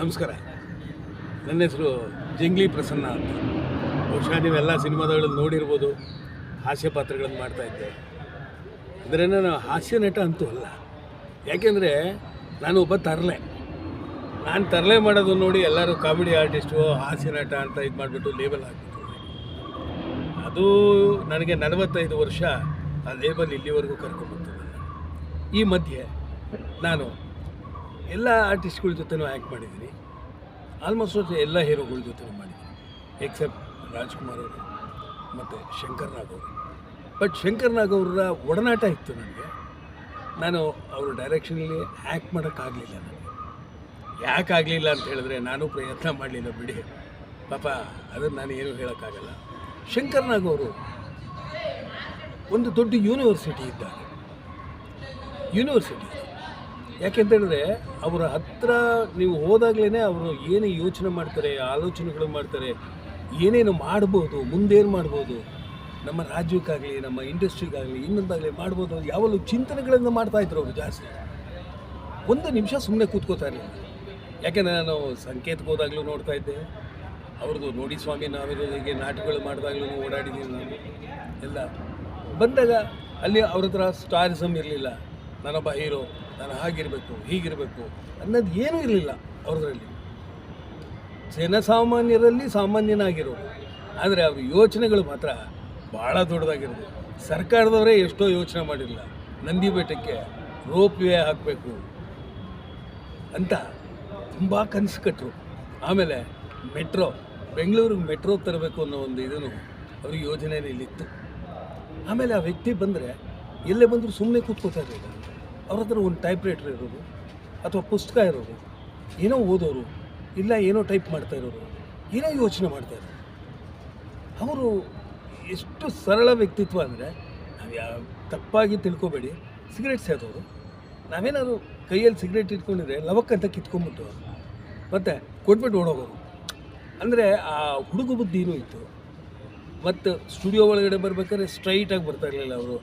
ನಮಸ್ಕಾರ. ನನ್ನ ಹೆಸರು ಜಂಗ್ಲಿ ಪ್ರಸನ್ನ ಅಂತ. ಬಹುಶಃ ನೀವೆಲ್ಲ ಸಿನಿಮಾದಗಳಲ್ಲಿ ನೋಡಿರ್ಬೋದು, ಹಾಸ್ಯ ಪಾತ್ರಗಳನ್ನು ಮಾಡ್ತಾಯಿದ್ದೆ ಅಂದರೆ ನಾನು ಹಾಸ್ಯ ನಟ ಅಂತೂ ಅಲ್ಲ. ಯಾಕೆಂದರೆ ನಾನು ಒಬ್ಬ ತರಲೆ. ನಾನು ತರಲೆ ಮಾಡೋದು ನೋಡಿ ಎಲ್ಲರೂ ಕಾಮಿಡಿ ಆರ್ಟಿಸ್ಟು, ಹಾಸ್ಯ ನಟ ಅಂತ ಇದು ಮಾಡಿಬಿಟ್ಟು ಲೇಬಲ್ ಹಾಕ್ಬಿಟ್ಟು ಅದು ನನಗೆ ನಲವತ್ತೈದು ವರ್ಷ ಆ ಲೇಬಲ್ ಇಲ್ಲಿವರೆಗೂ ಕರ್ಕೊಂಡ್ಬರ್ತದೆ ಈ ಮಧ್ಯೆ ನಾನು ಎಲ್ಲ ಆರ್ಟಿಸ್ಟ್ಗಳ ಜೊತೆನೂ ಆ್ಯಕ್ಟ್ ಮಾಡಿದ್ದೀನಿ. ಆಲ್ಮೋಸ್ಟ್ ಎಲ್ಲ ಹೀರೋಗಳ ಜೊತೆನೂ ಮಾಡಿದ್ದೀನಿ. ಎಕ್ಸೆಪ್ಟ್ ರಾಜ್ಕುಮಾರ್ ಅವರು ಮತ್ತು ಶಂಕರ್ ನಾಗ್ ಅವರು. ಬಟ್ ಶಂಕರ್ ನಾಗ್ ಅವರ ಒಡನಾಟ ಇತ್ತು ನನಗೆ. ನಾನು ಅವರು ಡೈರೆಕ್ಷನಲ್ಲಿ ಆ್ಯಕ್ಟ್ ಮಾಡೋಕ್ಕಾಗಲಿಲ್ಲ ನನಗೆ. ಯಾಕೆ ಆಗಲಿಲ್ಲ ಅಂತ ಹೇಳಿದ್ರೆ ನಾನು ಪ್ರಯತ್ನ ಮಾಡಲಿಲ್ಲ ಬಿಡಿ. ಪಾಪ ಅದನ್ನು ನಾನು ಏನೂ ಹೇಳೋಕ್ಕಾಗಲ್ಲ ಶಂಕರ್ ನಾಗ್ ಅವರು ಒಂದು ದೊಡ್ಡ ಯೂನಿವರ್ಸಿಟಿ ಇದ್ದಾರೆ. ಯೂನಿವರ್ಸಿಟಿ ಯಾಕೆಂತ ಹೇಳಿದ್ರೆ ಅವರ ಹತ್ರ ನೀವು ಹೋದಾಗಲೇ ಅವರು ಏನೇ ಯೋಚನೆ ಮಾಡ್ತಾರೆ, ಆಲೋಚನೆಗಳು ಮಾಡ್ತಾರೆ, ಏನೇನು ಮಾಡ್ಬೋದು, ಮುಂದೇನು ಮಾಡ್ಬೋದು, ನಮ್ಮ ರಾಜ್ಯಕ್ಕಾಗಲಿ, ನಮ್ಮ ಇಂಡಸ್ಟ್ರಿಗಾಗಲಿ, ಇನ್ನೊಂದಾಗಲಿ ಮಾಡ್ಬೋದು ಯಾವಾಗಲೂ ಚಿಂತನೆಗಳನ್ನು ಮಾಡ್ತಾ ಇದ್ರು ಅವರು ಜಾಸ್ತಿ. ಒಂದು ನಿಮಿಷ ಸುಮ್ಮನೆ ಕೂತ್ಕೋತಾರೆ ಯಾಕೆಂದರೆ ನಾನು ಸಂಕೇತಕ್ಕೆ ಹೋದಾಗಲೂ ನೋಡ್ತಾ ಇದ್ದೆ. ಅವ್ರದ್ದು ನೋಡಿ ಸ್ವಾಮಿ ನಾವಿರೋದಿಗೆ ನಾಟಕಗಳು ಮಾಡಿದಾಗಲೂ ಓಡಾಡಿದ್ದೀನಿ ನಾನು ಎಲ್ಲ ಬಂದಾಗ ಅಲ್ಲಿ ಅವ್ರ ಹತ್ರ ಸ್ಟಾರಿಸಮ್ ಇರಲಿಲ್ಲ. ನಾನೊಬ್ಬ ಹೀರೋ, ನಾನು ಹಾಗಿರಬೇಕು, ಹೀಗಿರಬೇಕು ಅನ್ನೋದು ಏನೂ ಇರಲಿಲ್ಲ ಅವ್ರದ್ರಲ್ಲಿ. ಜನಸಾಮಾನ್ಯರಲ್ಲಿ ಸಾಮಾನ್ಯನಾಗಿರೋರು ಆದರೆ ಅವ್ರ ಯೋಚನೆಗಳು ಮಾತ್ರ ಭಾಳ ದೊಡ್ಡದಾಗಿರೋದು. ಸರ್ಕಾರದವರೇ ಎಷ್ಟೋ ಯೋಚನೆ ಮಾಡಿರಲಿಲ್ಲ ನಂದಿ ಬೆಟ್ಟಕ್ಕೆ ರೋಪ್ ವೇ ಹಾಕಬೇಕು ಅಂತ ತುಂಬ ಕನಸು ಕಟ್ಟರು ಆಮೇಲೆ ಮೆಟ್ರೋ ಬೆಂಗಳೂರಿಗೆ ಮೆಟ್ರೋ ತರಬೇಕು ಅನ್ನೋ ಒಂದು ಇದನ್ನು ಅವ್ರಿಗೆ ಯೋಜನೆಯಲ್ಲಿ ಇಲ್ಲಿತ್ತು. ಆಮೇಲೆ ಆ ವ್ಯಕ್ತಿ ಬಂದರೆ ಎಲ್ಲೇ ಬಂದರೂ ಸುಮ್ಮನೆ ಕೂತ್ಕೋತಾ ಇರಲಿಲ್ಲ. ಅವ್ರ ಹತ್ರ ಒಂದು ಟೈಪ್ ರೈಟರ್ ಇರೋದು, ಅಥವಾ ಪುಸ್ತಕ ಇರೋದು, ಏನೋ ಓದೋರು, ಇಲ್ಲ ಏನೋ ಟೈಪ್ ಮಾಡ್ತಾ ಇರೋರು, ಏನೋ ಯೋಚನೆ ಮಾಡ್ತಾ ಇರೋರು ಅವರು ಎಷ್ಟು ಸರಳ ವ್ಯಕ್ತಿತ್ವ ಅಂದರೆ, ನಾವು ಯಾವ ತಪ್ಪಾಗಿ ತಿಳ್ಕೊಬೇಡಿ ಸಿಗರೇಟ್ ಸೇದೋರು ನಾವೇನಾದ್ರು ಕೈಯಲ್ಲಿ ಸಿಗರೇಟ್ ಇಟ್ಕೊಂಡಿದ್ರೆ ಲವಕ ಅಂತ ಕಿತ್ಕೊಂಡ್ಬಿಟ್ಟು, ಮತ್ತು ಕೊಟ್ಬಿಟ್ಟು ಓಡೋಗೋರು. ಅಂದರೆ ಆ ಹುಡುಗ ಬುದ್ಧಿನೂ ಇತ್ತು. ಮತ್ತು ಸ್ಟುಡಿಯೋ ಒಳಗಡೆ ಬರ್ಬೇಕಾದ್ರೆ ಸ್ಟ್ರೈಟಾಗಿ ಬರ್ತಾ ಇರಲಿಲ್ಲ ಅವರು.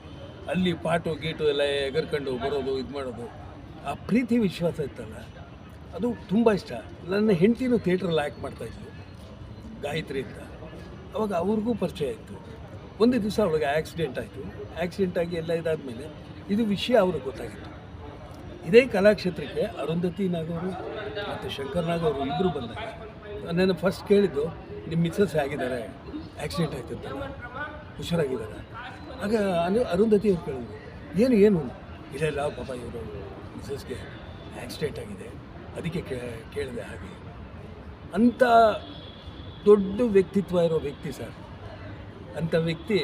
ಅಲ್ಲಿ ಪಾಟು ಗೀಟು ಎಲ್ಲ ಎಗರ್ಕೊಂಡು ಬರೋದು, ಇದು ಮಾಡೋದು, ಆ ಪ್ರೀತಿ ವಿಶ್ವಾಸ ಇತ್ತಲ್ಲ? ಅದು ತುಂಬ ಇಷ್ಟ. ನನ್ನ ಹೆಂಡತಿನೂ ಥಿಯೇಟ್ರಲ್ಲಿ ಆ್ಯಕ್ಟ್ ಮಾಡ್ತಾಯಿದ್ಲು ಗಾಯತ್ರಿ ಅಂತ. ಅವಾಗ ಅವ್ರಿಗೂ ಪರಿಚಯ ಆಯಿತು ಒಂದು ದಿವಸ ಅವಳಿಗೆ ಆಕ್ಸಿಡೆಂಟ್ ಆಯಿತು. ಆ್ಯಕ್ಸಿಡೆಂಟ್ ಆಗಿ ಎಲ್ಲ ಇದಾದಮೇಲೆ ಇದು ವಿಷಯ ಅವ್ರಿಗೆ ಗೊತ್ತಾಗಿತ್ತು. ಇದೇ ಕಲಾಕ್ಷೇತ್ರಕ್ಕೆ ಅರುಂಧತಿ ನಾಗವರು ಮತ್ತು ಶಂಕರ್ ನಾಗವರು ಇಬ್ಬರು ಬಂದಾಗ ನಾನು ಫಸ್ಟ್ ಕೇಳಿದ್ದು ನಿಮ್ಮ ಮಿಸ್ಸಸ್ ಆಗಿದ್ದಾರೆ ಆ್ಯಕ್ಸಿಡೆಂಟ್ ಆಯ್ತು ಅಂತ ಹುಷಾರಾಗಿದ್ದಾರೆ? ಆಗ ಅನು ಅರುಂಧತಿ ಅವ್ರು ಕೇಳಿದ್ರು, ಏನು ಏನು? ಇಲ್ಲ ಇಲ್ಲ, ಪಾಪ ಇವರು ಮಿಸಸ್ಗೆ ಆಕ್ಸಿಡೆಂಟ್ ಆಗಿದೆ, ಅದಕ್ಕೆ ಕೇಳಿದೆ ಹಾಗೆ. ಅಂಥ ದೊಡ್ಡ ವ್ಯಕ್ತಿತ್ವ ಇರೋ ವ್ಯಕ್ತಿ ಸರ್. ಅಂಥ ವ್ಯಕ್ತಿ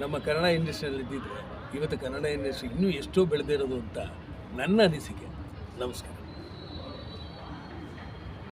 ನಮ್ಮ ಕನ್ನಡ ಇಂಡಸ್ಟ್ರಿಯಲ್ಲಿ ಇದ್ದಿದ್ರೆ, ಇವತ್ತು ಕನ್ನಡ ಇಂಡಸ್ಟ್ರಿ ಇನ್ನೂ ಎಷ್ಟೋ ಬೆಳೆದಿರೋದು ಅಂತ ನನ್ನ ಅನಿಸಿಕೆ. ನಮಸ್ಕಾರ.